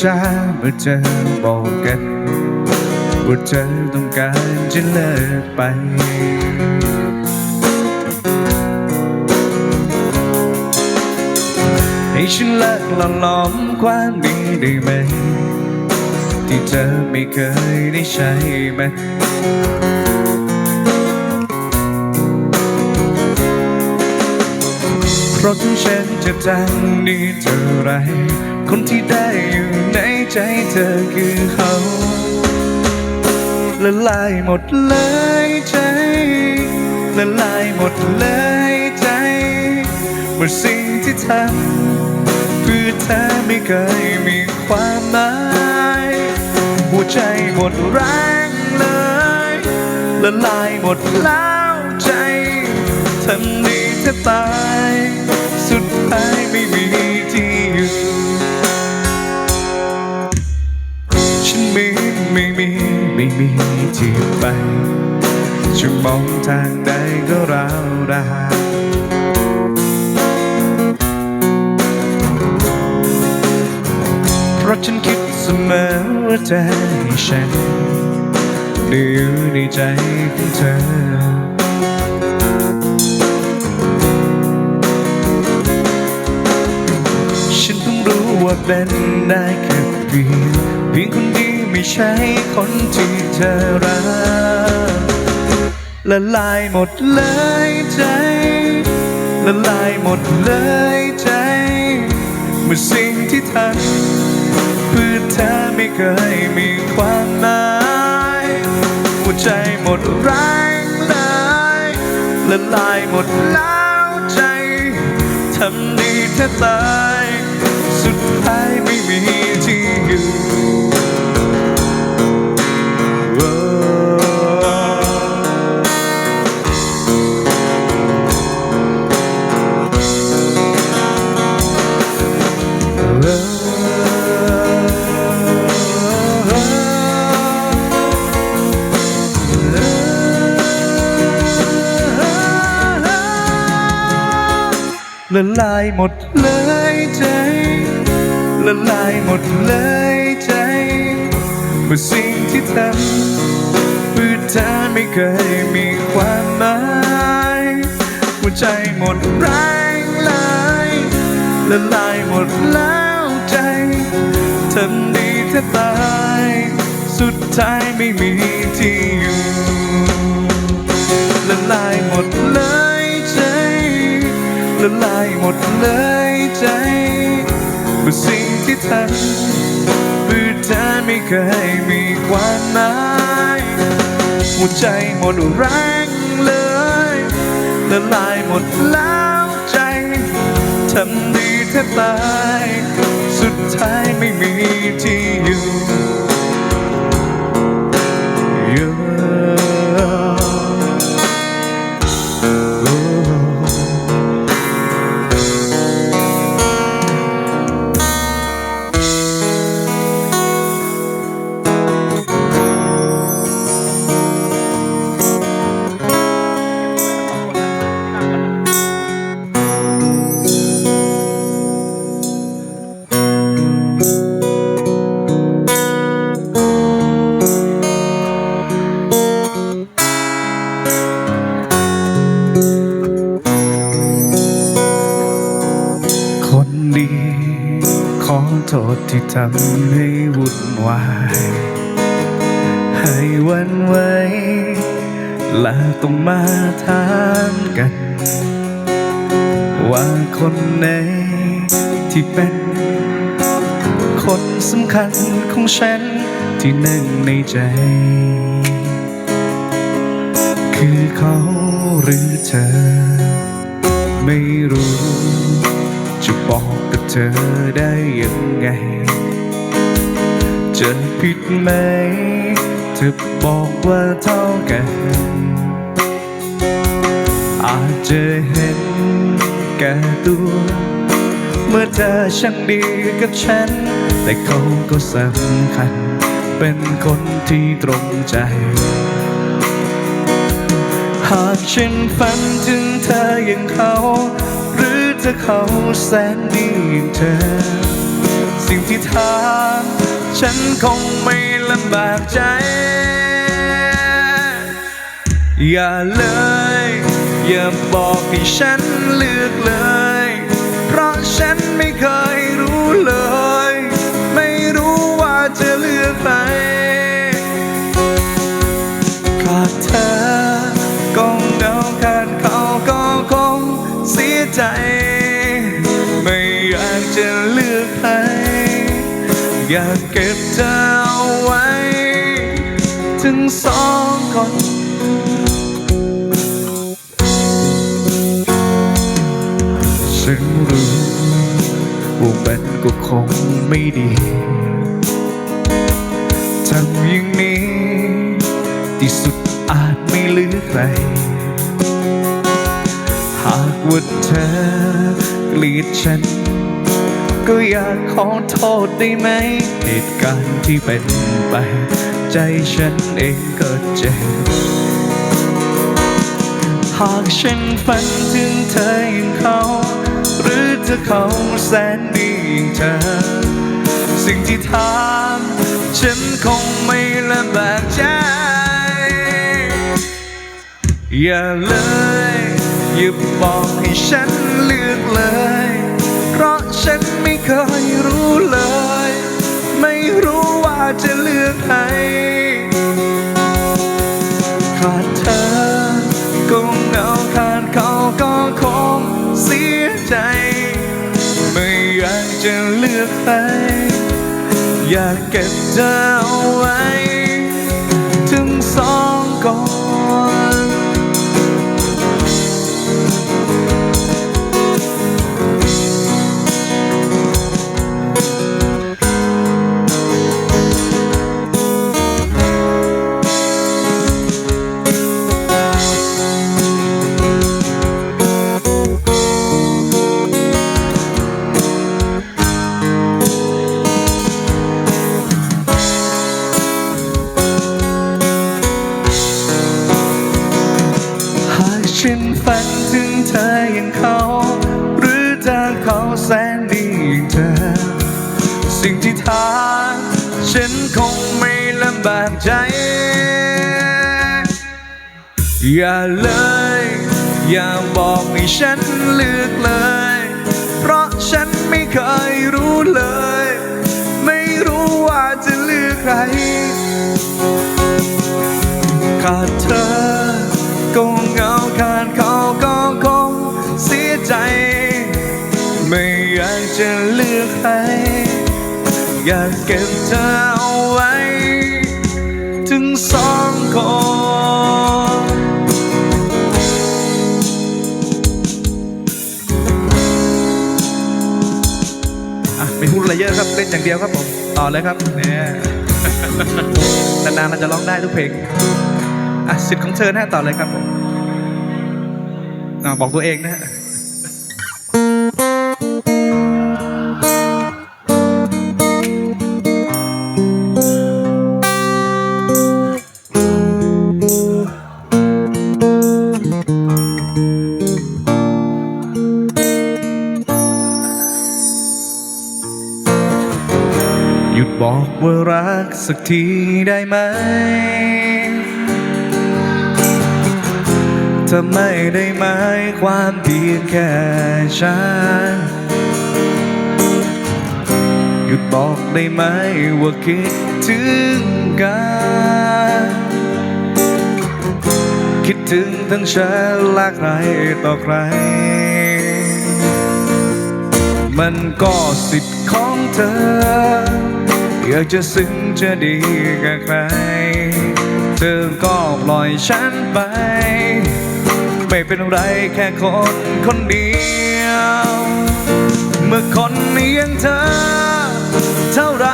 ใจมันชาเมื่อเธอบอกกันว่าเธอต้องการจะเลิกไป ให้ฉันเลิกหล่อหลอมความดีได้ไหม ที่เธอไม่เคยได้ใช้มันเพราะถึงฉันจะทำดีเท่าไร คนที่ได้อยู่ในใจเธอคือเขาละลายหมดเลยใจละลายหมดเลยใจว่าสิ่งที่ทำเพื่อเธอไม่เคยมีความหมายหัวใจหมดแรงเลยละลายหมดแล้วใจทำดีแทบตาย สุดท้ายไม่มีที่ ไม่มีไม่มีที่ไปจะมองทางใดก็ราวราเพราะฉันคิดเสมอว่าเธอให้ฉันได้อยู่ในใจของเธอ ฉันต้องรู้ว่าเป็นได้แค่เพียงเพียงคน ไม่ใช่คนที่เธอรักละลายหมดเลยใจละลายหมดเลยใจเมื่อสิ่งที่ทำเพื่อเธอไม่เคยมีความหมายหัวใจหมดแรงเลยละลายหมดแล้วใจทำดีแทบตายสุดท้ายไม่มีที่อยู่ ละลายหมดเลยใจ ละลายหมดเลยใจเมื่อสิ่งที่ทำเพื่อเธอไม่เคยมีความหมายหัวใจหมดแรงเลยละลายหมดแล้วใจทำดีแทบตาย สุดท้ายไม่มีที่อยู่ละลายหมดเลย ละลายหมดเลยใจเมื่อสิ่งที่ทำเพื่อเธอไม่เคยมีความหมายหัวใจหมดแรงเลยละลายหมดแล้วใจทำดีแทบตายสุดท้ายไม่มีที่อยู่อยู่ ทำให้วุ่นวายให้วันไวและต้องมาถามกัน ว่าคนไหนที่เป็นคนสำคัญของฉันที่หนึ่งในใจ คือเขาหรือเธอ ไม่รู้จะบอก เธอได้ยังไง จะผิดไหมเธอบอกว่าเท่ากัน อาจจะเห็นแก่ตัว เมื่อเธอช่างดีกับฉัน แต่เขาก็สำคัญ เป็นคนที่ตรงใจหากฉันฝันถึงเธออย่างเขา อถ้าเขาแสนดีอย่างเธอ สิ่งที่ทำฉันคงไม่ลำบากใจ อย่าเลย อย่าบอกให้ฉันเลือกเลย เพราะฉันไม่เคยรู้เลย สองคนฉันรู้ว่ามันก็คงไม่ดีทำอย่างนี้ ที่สุดอาจไม่เหลือใคร หากว่าเธอเกลียดฉัน ก็อยากขอโทษได้ไหมเหตุการณ์ที่เป็นไป ใจฉันเองก็เจ็บ หากฉันฝันถึงเธออย่างเขา หรือเธอเขาแสนดีอย่างเธอ สิ่งที่ทำฉันคงไม่ลำบากใจ อย่าเลยอย่าบอกให้ฉันเลือกเลย จะเลือกใครขาดเธอก็เหงาขาดเขาก็คงเสียใจ ไม่อยากจะเลือกใครอยากเก็บเธอเอาไว้ ฉันฝันถึงเธออย่างเขา หรือเธอเขาแสนดีอย่างเธอ สิ่งที่ทำฉันคงไม่ลำบากใจ อย่าเลย อย่าบอกให้ฉันเลือกเลย เพราะฉันไม่เคยรู้เลย ไม่รู้ว่าจะเลือกใคร ขาดเธอ จะเลือกใคร อยากเก็บเธอเอาไว้ ถึงสองคนอะไม่พูดอะไรเยอะครับ เล่นอย่างเดียวครับผม ต่อเลยครับเนี่ยนานๆเราจะร้องได้ทุกเพลงอะสิทธิ์ของเธอนะต่อเลยครับผมอะบอกตัวเองนะ สักทีได้ไหม ถ้าไม่ได้หมายความเพียงแค่ฉัน หยุดบอกได้ไหมว่าคิดถึงกัน คิดถึงทั้งฉันและใครต่อใคร มันก็สิทธิ์ของเธอ อยากจะซึ้งจะดีกับใคร เธอก็ปล่อยฉันไป ไม่เป็นไรแค่คนคนเดียว เมื่อคนอย่างเธอ เท่าไร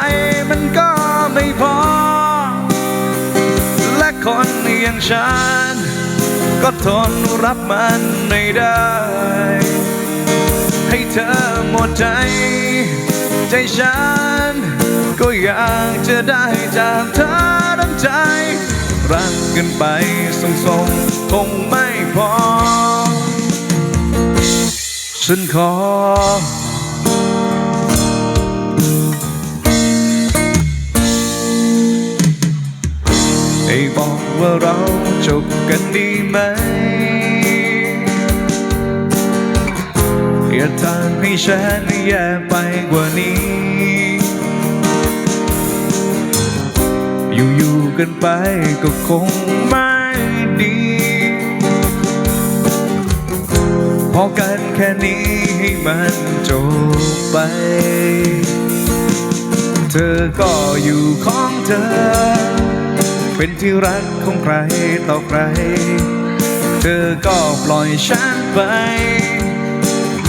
มันก็ไม่พอ และคนอย่างฉัน ก็ทนรับมันไม่ได้ ให้เธอหมดใจ ใจฉัน ก็อยากจะได้จากเธอทั้งใจ รักกันไปส่งส่งคงไม่พอ ฉันขอให้บอกว่าเราจบกันดีไหม อย่าทำให้ฉันแย่ไปกว่านี้ อยู่ๆกันไปก็คงไม่ดี พอกันแค่นี้ให้มันจบไป เธอก็อยู่ของเธอ เป็นที่รักของใครต่อใคร เธอก็ปล่อยฉันไป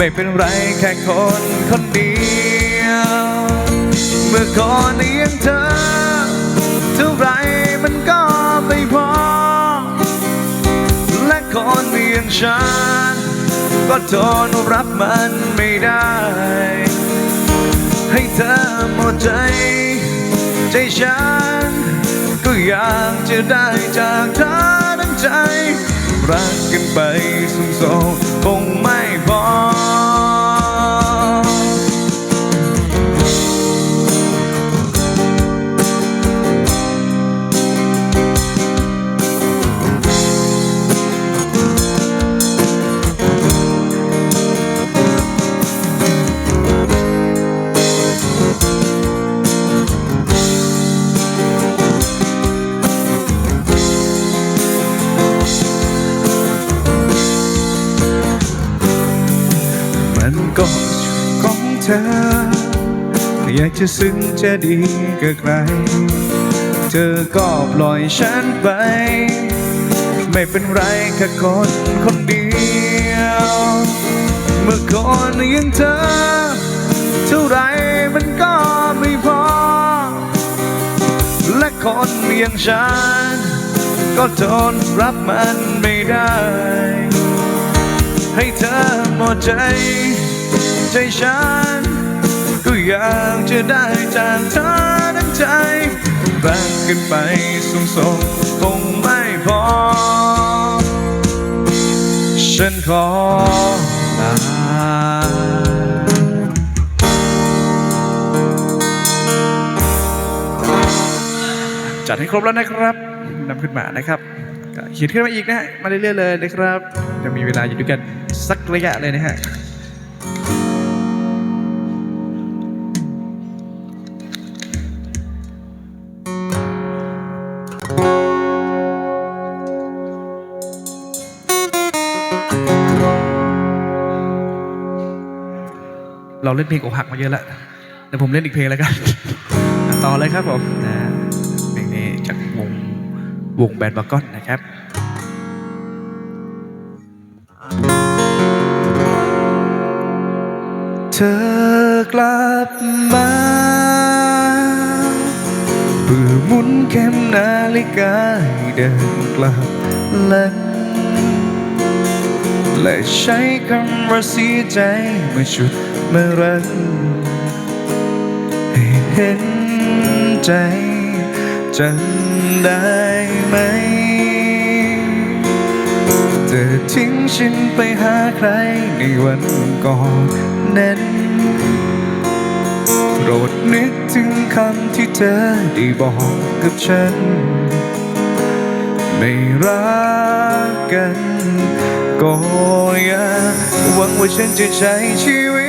ไม่เป็นไรแค่คนคนเดียว เมื่อก่อนเลี้ยงเธอ เท่าไรมันก็ไม่พอ และคนเลี้ยงฉัน ก็ทนรับมันไม่ได้ ให้เธอหมดใจ ใจฉัน ก็อยากจะได้จากเธอทั้งใจ รักกันไปสุงโซคงไม่พอ ธอ อยากจะซึ้งจะดีกับใคร เธอก็ปล่อยฉันไป ไม่เป็นไรแค่คนคนเดียว เมื่อก่อนยังเธอ เท่าไรมันก็ไม่พอ และคนอย่างฉัน ก็ทนรับมันไม่ได้ ให้เธอหมดใจ ใจฉัน ก็อยากจะได้จากเธอทั้งใจรักกันไปสูงส่งคงไม่พอ ฉันขอลาจัดให้ครบแล้วนะครับนำขึ้นมานะครับเขียนขึ้นมาอีกนะฮะมาเรื่อยๆเลยนะครับยังมีเวลาอยู่ด้วยกันสักระยะเลยนะฮะ เราเล่นเพลงอกหักมาเยอะแล้วเดี๋ยวผมเล่นอีกเพลงแล้วกัน ต่อเลยครับผมนะเพลงนี้จากวงวงแบนด์บากอนนะครับเธอกลับมาเพื่อมุนเข็มนาฬิกาเดินกลับหลังและใช้คำว่าเสียใจมาชุด มารังให้เห็นใจจำได้ไหม เธอทิ้งฉันไปหาใครในวันก่อนนั้นโปรดนึกถึงคำที่เธอได้บอกกับฉัน ไม่รักกัน ก็อย่าหวังว่าฉันจะใช้ชีวิต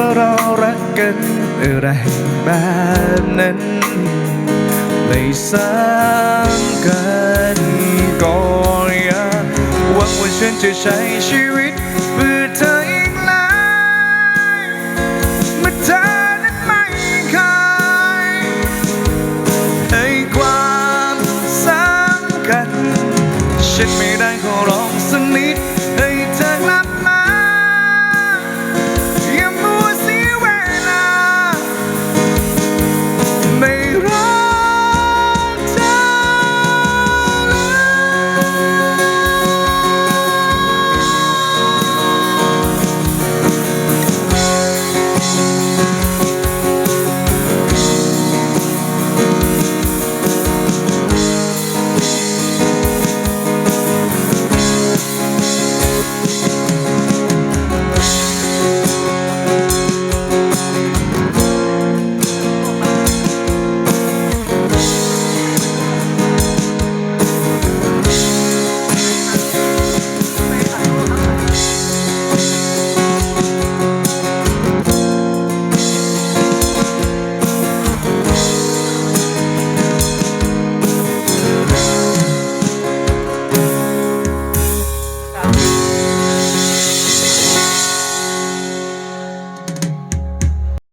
ว่าเรารักกันอะไรแบบนั้นไม่ซ้ำกันก็อย่าหวังว่าฉันจะใช้ชีวิตเพื่อเธออีกเลยเมื่อเธอนั้นไม่เคยให้ความสำคัญฉันไม่